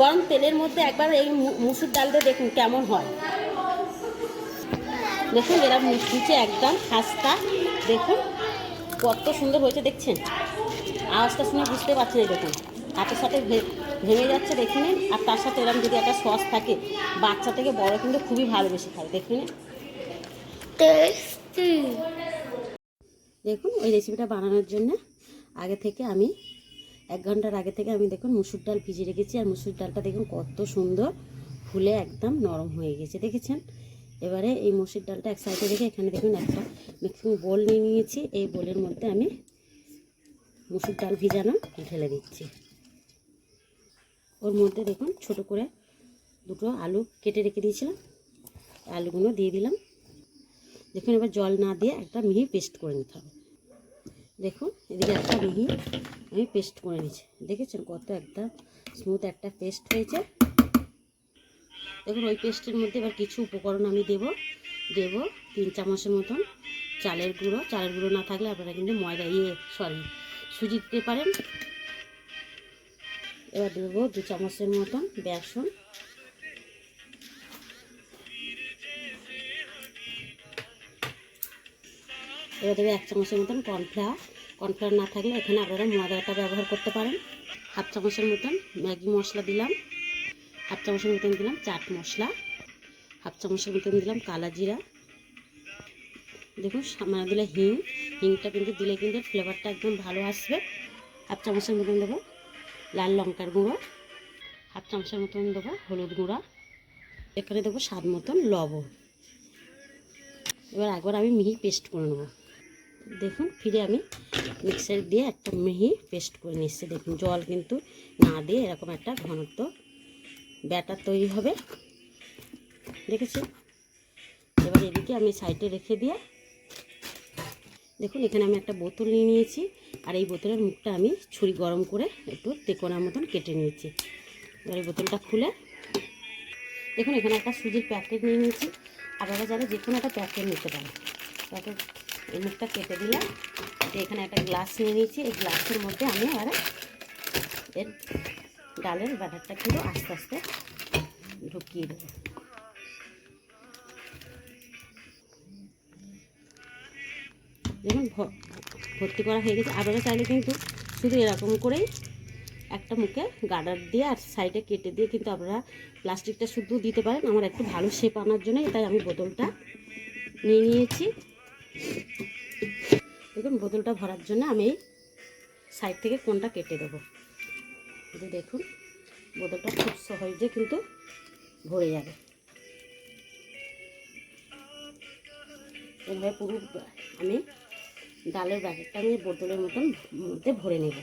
গরম তেলের মধ্যে একবার এই মুসুর ডালটা দেখুন কেমন হয়। দেখুন এরা মুচমুচে একদম খাস্তা। দেখুন কত সুন্দর হয়েছে দেখছেন? আওয়াজটা শুনে বুঝতে পারছেন এই দেখুন। হাতের সাথে ভেঙে যাচ্ছে দেখে নিন। আর তার সাথে এরকম যদি একটা সস থাকে বাচ্চা থেকে বড় কিন্তু খুবই ভালোবেসে খায় দেখে নিন। দেখুন ওই রেসিপিটা বানানোর জন্য আগে থেকে আমি এক ঘণ্টার আগে থেকে আমি দেখুন মুসুর ডাল ভিজিয়ে রেখেছি, আর মুসুর ডালটা দেখুন কত সুন্দর ফুলে একদম নরম হয়ে গেছে, দেখেছেন? এবারে এই মুসুর ডালটা এক সাইডে রেখে এখানে দেখুন একটা মিক্সিং বোল নিয়ে নিয়েছি, এই বোলের মধ্যে আমি মুসুর ডাল ভিজানো ঢেলে দিচ্ছি। ওর মধ্যে দেখুন ছোট করে দুটো আলু কেটে রেখে দিয়েছিলাম, আলুগুলো দিয়ে দিলাম। দেখুন এবার জল না দিয়ে একটা মিহি পেস্ট করে নিতে হবে। দেখুন, এদিকে একটা মিহি আমি পেস্ট করে নিচ্ছি। দেখেছেন কত একটা স্মুথ একটা পেস্ট হয়েছে? দেখুন, ওই পেস্টের মধ্যে এবার কিছু উপকরণ আমি দেব। দেব তিন চামচের মতন চালের গুঁড়ো। চালের গুঁড়ো না থাকলে আপনারা কিন্তু ময়দা ইয়ে সরি সুজি দিতে পারেন। এবার দেবো দু চামচের মতন বেসন। এবার দেবে এক চামচের মতন কর্নফ্লাওয়ার। কর্নফ্লাওয়ার না থাকলে এখানে আপনারা ময়দাটা ব্যবহার করতে পারেন। হাফ চামচের মতন ম্যাগি মশলা দিলাম। হাফ চামচের মতন দিলাম চাট মশলা। হাফ চামচের মতন দিলাম কালা জিরা। দেখুন সামান্য দিলে হিং। হিংটা কিন্তু দিলে কিন্তু ফ্লেভারটা একদম ভালো আসবে। হাফ চামচের মতন দেবো লাল লঙ্কার গুঁড়ো। হাফ চামচের মতন দেবো হলুদ গুঁড়া। এখানে দেবো স্বাদ মতন লবণ। এবার একবার আমি মিহি পেস্ট করে নেব। দেখুন, ফিরে আমি মিক্সার দিয়ে একটা মিহি পেস্ট করে নিচ্ছি। দেখুন, জল কিন্তু না দিয়ে এরকম একটা ঘনত্ব ব্যাটার তৈরি হবে। দেখেছি এবার এদিকে আমি সাইডে রেখে দিয়ে, দেখুন, এখানে আমি একটা বোতল নিয়ে নিয়েছি। আর এই বোতলের মুখটা আমি ছুরি গরম করে একটু তেকোনার মতন কেটে নিয়েছি। এবার এই বোতলটা খুলে, দেখুন, এখানে একটা সুজির প্যাকেট নিয়ে নিয়েছি। আপনারা চাইলে যে কোনো একটা প্যাকেট নিতে পারেন। প্যাকেট এই মুখটা কেটে দিলাম। এখানে একটা গ্লাস নিয়ে নিয়েছি। এই গ্লাসের মধ্যে আমি আর এর ডালের ব্যাটারটা কিন্তু আস্তে আস্তে ঢুকিয়ে দেবো। ভ- ভর্তি করা হয়ে গেছে। আপনারা চাইলে কিন্তু শুধু এরকম করেই একটা মুখে গার্ডার দিয়ে আর সাইডে কেটে দিয়ে কিন্তু আপনারা প্লাস্টিকটা শুদ্ধ দিতে পারেন। আমার একটু ভালো শেপ আনার জন্য তাই আমি বোতলটা নিয়ে নিয়েছি। দেখুন, বোতলটা ভরার জন্য আমি সাইড থেকে কোনটা কেটে দেবো। যে দেখুন, বোতলটা খুব সহজে কিন্তু ভরে যাবে। এভাবে পুরো আমি ডালের ব্যাকেটটা আমি বোতলের মতন মধ্যে ভরে নেব।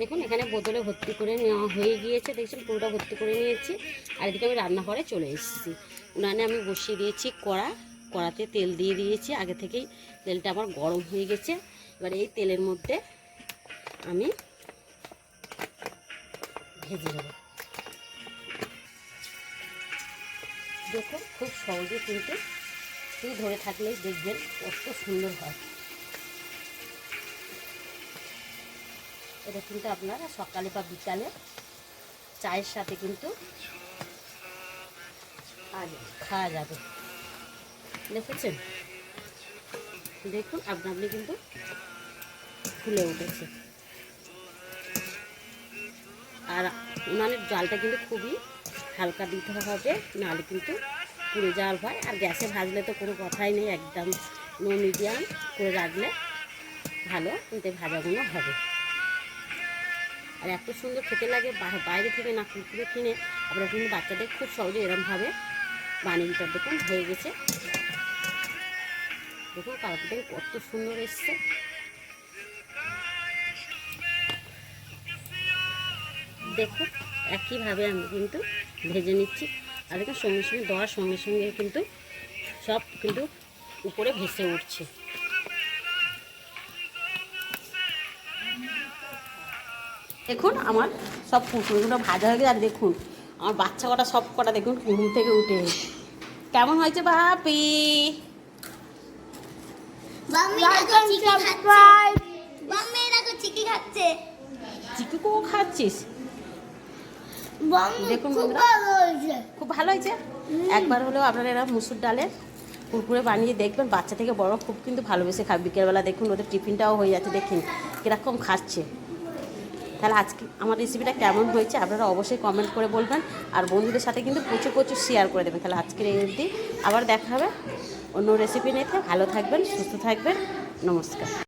দেখুন, এখানে বোতলে ভর্তি করে নেওয়া হয়ে গিয়েছে, দেখছেন, পুরোটা ভর্তি করে নিয়েছি। আর এদিকে আমি রান্নাঘরে চলে এসেছি। উনানে আমি বসিয়ে দিয়েছি কড়া, কড়াতে তেল দিয়ে দিয়েছি। আগে থেকেই তেলটা আমার গরম হয়ে গেছে। এবার এই তেলের মধ্যে আমি ভেজে দেবো দেখুন, খুব সহজে কিন্তু শুধু ধরে থাকলেই দেখবেন কত সুন্দর হয়। এটা কিন্তু আপনারা সকালে বা বিকালে চায়ের সাথে কিন্তু খাওয়া যাবে। দেখেছেন? দেখুন আপনা আপনি কিন্তু ফুলে উঠেছে। আর উনানের জালটা কিন্তু খুবই হালকা দিতে হবে, নাহলে কিন্তু পুড়ে জাল হয় আর গ্যাসে ভাজলে তো কোনো কথাই নেই, একদম নো মিডিয়াম। করে রাখলে ভালো কিন্তু ভাজাগুলো হবে। আর এত সুন্দর খেতে লাগে বাইরে থেকে না কুকুরে কিনে আপনারা কিন্তু বাচ্চাদের খুব সহজে এরমভাবে বানিয়ে দিতে দেখুন, হয়ে গেছে। দেখুন, কালারটা কত সুন্দর এসছে। দেখুন, একইভাবে আমি কিন্তু ভেজে নিচ্ছি। আর দেখুন, সঙ্গে সঙ্গে, দেওয়ার সঙ্গে সঙ্গে কিন্তু সব কিন্তু উপরে ভেসে উঠছে। দেখুন আমার সব কুকুরগুলো ভাজা হয়ে গেছে আর দেখুন আমার বাচ্চা কটা সব কটা দেখুন ঘুম থেকে উঠে কেমন হয়েছে বাপি খাচ্ছিস? দেখুন খুব ভালো হয়েছে। খুব ভালো হয়েছে? একবার হলেও আপনারা এরা মুসুর ডালের কুরকুরে বানিয়ে দেখবেন বাচ্চা থেকে বড় খুব কিন্তু ভালোবেসে খাবে। বিকেলবেলা দেখুন ওদের টিফিনটাও হয়ে যাচ্ছে দেখুন কীরকম খাচ্ছে। তাহলে আজকে আমার রেসিপিটা কেমন হয়েছে আপনারা অবশ্যই কমেন্ট করে বলবেন। আর বন্ধুদের সাথে কিন্তু প্রচুর প্রচুর শেয়ার করে দেবেন। তাহলে আজকের এই অবধি আবার দেখা হবে অন্য রেসিপি নিতে। ভালো থাকবেন, সুস্থ থাকবেন। নমস্কার।